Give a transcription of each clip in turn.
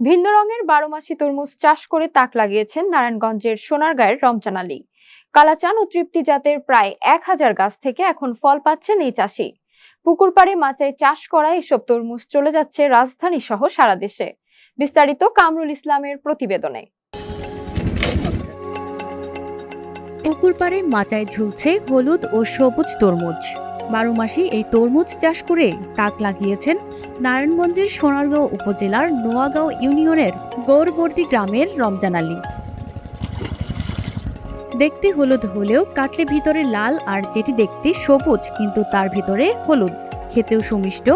ভিন্ন রঙের বারো মাসি তরমুজ চাষ করে তাক লাগিয়েছেন নারায়ণগঞ্জের সোনারগাঁয়ের রমজান আলী। কালাচান ও তৃপ্তি জাতের প্রায় এক হাজার গাছ থেকে এখন ফল পাচ্ছেন এই চাষি। পুকুর পাড়ে মাচায় চাষ করা এসব তরমুজ চলে যাচ্ছে রাজধানী সহ সারা দেশে। বিস্তারিত কামরুল ইসলামের প্রতিবেদনে। পুকুর পাড়ে মাচায় ঝুলছে হলুদ ও সবুজ তরমুজ। বারো মাসি এই তরমুজ চাষ করে তাক লাগিয়েছেন নারায়ণগঞ্জের সোনারগাঁও উপজেলার নোয়াগাঁও ইউনিয়নের গৌরবর্তী গ্রামের রমজান আলী। দেখতে হলুদ হলেও কাটলে ভিতরে লাল আর যেটি দেখতে সবুজ কিন্তু তার ভিতরে হলুদ। খেতেও সুমিষ্ট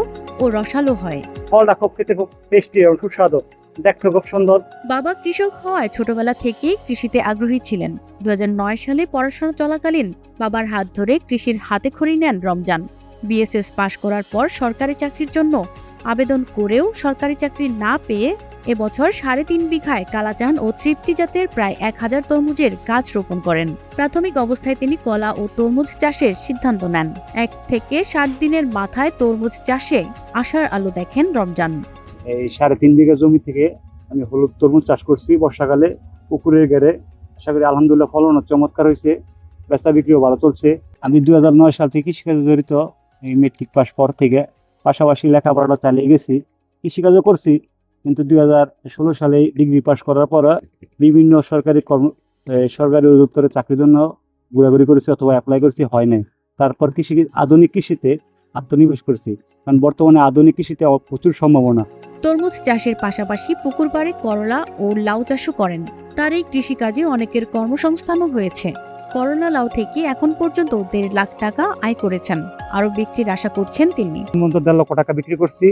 ও রসালো হয়। ফলটা খুব খেতে খুব টেস্টি এবং সুস্বাদু। দেখতে খুব সুন্দর। বাবা কৃষক হওয়ায় ছোটবেলা থেকেই কৃষিতে আগ্রহী ছিলেন। দু হাজার নয় সালে পড়াশোনা চলাকালীন বাবার হাত ধরে কৃষির হাতে খড়ি নেন রমজান। বিএসএস পাশ করার পর সরকারি চাকরির জন্য আবেদন করেও সরকারি চাকরি না পেয়ে এবছর সাড়ে তিন বিঘায় কালাচান ও তৃপ্তি জাতের প্রায় এক হাজার তরমুজের গাছ রোপণ করেন। প্রাথমিক অবস্থায় তিনি কলা ও তরমুজ চাষের সিদ্ধান্ত নেন। এক থেকে ষাট দিনের মাথায় তরমুজ চাষে আশার আলো দেখেন রমজান। এই সাড়ে তিন বিঘা জমি থেকে আমি হলুদ তরমুজ চাষ করছি। বর্ষাকালে পুকুরের গেড়ে আশা করি আলহামদুলিল্লাহ ফলন চমৎকার হয়েছে বেচা বিক্রিও ভালো চলছে। আমি দু হাজার নয় সাল থেকে কৃষিকাজে জড়িত এই মেট্রিক পাস পর থেকে পাশাপাশি লেখাপড়াটা চালিয়ে গেছি, কৃষিকাজও করছি, কিন্তু দুই হাজার ষোলো সালে ডিগ্রি পাশ করার পর বিভিন্ন সরকারি কর্ম সরকারি অধিদপ্তরে চাকরির জন্য ঘোরাঘুরি করেছি অথবা অ্যাপ্লাই করেছি, হয় নাই। তারপর কৃষি, আধুনিক কৃষিতে আত্মনিবেশ করেছি, কারণ বর্তমানে আধুনিক কৃষিতে প্রচুর সম্ভাবনা। তরমুজ চাষের পাশাপাশি পুকুর পাড়ে করলা ও লাউ চাষও করেন। তার এই কৃষিকাজে অনেকের কর্মসংস্থানও হয়েছে। করলা লাউ থেকে এখন পর্যন্ত দেড় লাখ টাকা আয় করেছেন। আরও বিক্রির আশা করছেন তিনি। লক্ষ টাকা বিক্রি করছি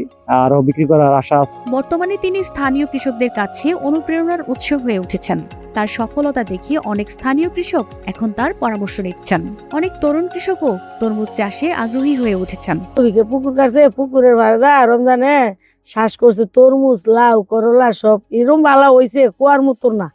আরও বিক্রি করার আশা আছে। বর্তমানে তিনি স্থানীয় কৃষকদের কাছে অনুপ্রেরণার উৎস হয়ে উঠেছেন। তার সফলতা দেখিয়ে অনেক স্থানীয় কৃষক এখন তার পরামর্শ নিচ্ছেন। অনেক তরুণ কৃষকও তরমুজ চাষে আগ্রহী হয়ে উঠেছেন। পুকুর কাছে পুকুরের ভাড়া রমজানে শ্বাস করছে তরমুজ লাউ করলা সব। এরম ভালো হয়েছে কুয়ার মতন না।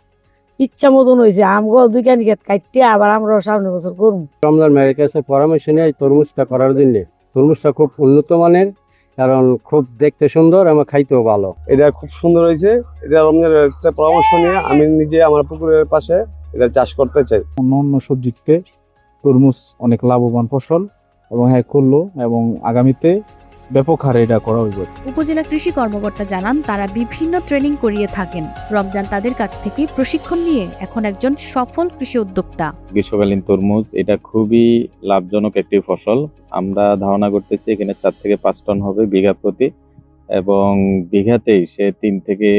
ইচ্ছা মতন হয়েছে আমগো দুই কানি কাটতে আবার আমরা সামনে বছর করব রমজান মেয়ের কাছে পরামর্শ নিয়ে তরমুজটা করার জন্য। তরমুজটা খুব উন্নত মানের কারণ খুব দেখতে সুন্দর আমার খাইতেও ভালো। এটা খুব সুন্দর হয়েছে এটা রমজানের একটা পরামর্শ নিয়ে আমি নিজে আমার পুকুরের পাশে এটা চাষ করতে চাই। অন্য অন্য সবজিতে তরমুজ অনেক লাভবান ফসল এবং হ্যাঁ করল এবং আগামীতে ব্যাপক হারে এটা করা হইব। উপজেলা কৃষি কর্মকর্তা জানান তারা বিভিন্ন ট্রেনিং করিয়ে থাকেন। রমজান তাদের কাছ থেকে প্রশিক্ষণ নিয়ে এখন একজন সফল কৃষি উদ্যোক্তা। গ্রীষ্মকালীন তরমুজ এটা খুবই লাভজনক একটি ফসল। আমরা ধারণা করতেছি এখানে চার থেকে পাঁচ টন হবে বিঘা প্রতি এবং বিঘাতেই সে তিন থেকে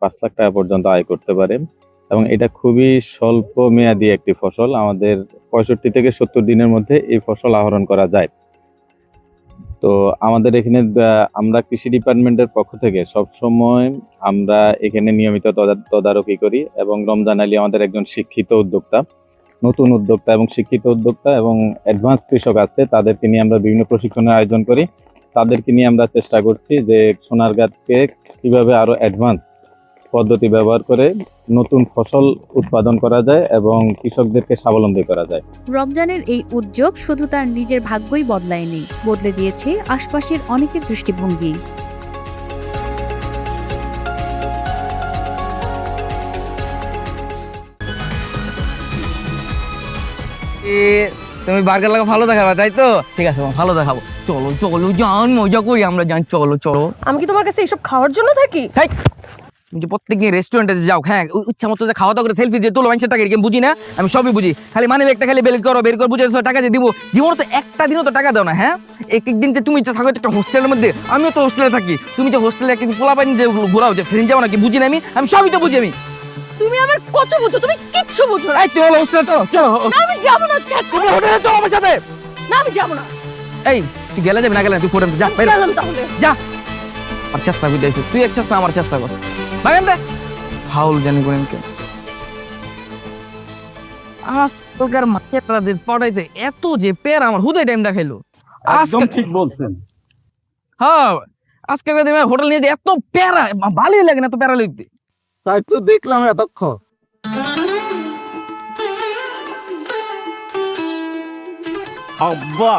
পাঁচ লাখ টাকা পর্যন্ত আয় করতে পারে। এবং এটা খুবই স্বল্প মেয়াদি একটি ফসল। আমাদের পঁয়ষট্টি থেকে সত্তর দিনের মধ্যে এই ফসল আহরণ করা যায়। তো আমাদের এখানে আমরা কৃষি ডিপার্টমেন্টের পক্ষ থেকে সব সময় আমরা এখানে নিয়মিত তদারকি করি এবং রমজান আলী আমাদের একজন শিক্ষিত উদ্যোক্তা, নতুন উদ্যোক্তা এবং শিক্ষিত উদ্যোক্তা এবং অ্যাডভান্স কৃষক আছে, তাদেরকে নিয়ে আমরা বিভিন্ন প্রশিক্ষণের আয়োজন করি। তাদেরকে নিয়ে আমরা চেষ্টা করছি যে সোনারগাঁতকে কীভাবে আরও অ্যাডভান্স পদ্ধতি ব্যবহার করে নতুন ফসল উৎপাদন করা যায় এবং কৃষকদেরকে স্বাবলম্বী করা যায়। রমজানের এই উদ্যোগ শুধু তার নিজের ভাগ্যই বদলায়নি বদলে দিয়েছে আশপাশের অনেকের দৃষ্টিভঙ্গি। এ, তুমি বার্গার লাগা ভালো দেখাবা তাই তো? ঠিক আছে ভালো দেখাবো। চলো চলো যান মজা করি আমরা যান চলো চলো। আমি কি তোমার কাছে এইসব খাওয়ার জন্য থাকি? যে প্রত্যেকদিন রেস্টুরেন্টে যাও হ্যাঁ ইচ্ছা মতো যে খাওয়া দাওয়া করে সেলফি যে তোলো মানুষের টাকা এরকম বুঝি না? আমি সবই বুঝি। খালি মানে একটা খালি বের করো বের করে বুঝে টাকা দিয়ে দিব। জীবনে তো একটা দিনও তো টাকা দাও না হ্যাঁ? এক এক দিন যে তুমি তো থাকো একটা হোস্টেলের মধ্যে আমিও তো হোস্টেলে থাকি। তুমি যে হোস্টেলে একদিন পোলা পানি যে ঘোরাও যে ফ্রেন্ড যাও নাকি বুঝি না আমি? আমি সবই তো বুঝি আমি। তুমি আমার কত বুঝো? তুমি কিচ্ছু বুঝো না। এই তুই হলো হোস্টেলে চলো চলো আমি যাব না তুমি হোটেলে চলো আমার সাথে। না আমি যাব না। এই তুই গেলে যাবি না গেলে তুই ফোন যা বাইরে। গেলাম তাহলে। যা। আর চেষ্টা করে যাইছিস তুই এক চেষ্টা আমার চেষ্টা কর। বাগান দে। ফাউল জানি করেন কে আজকালকার যে পড়াইতে এত যে পের আমার হুদে টাইম দেখাইলো। একদম আজকে ঠিক বলছেন। হ্যাঁ আজকালকার দিনে হোটেল নিয়ে যে এত প্যারা ভালোই লাগে না এত প্যারা লিখতে তাই তো দেখলাম এতক্ষণ। আব্বা।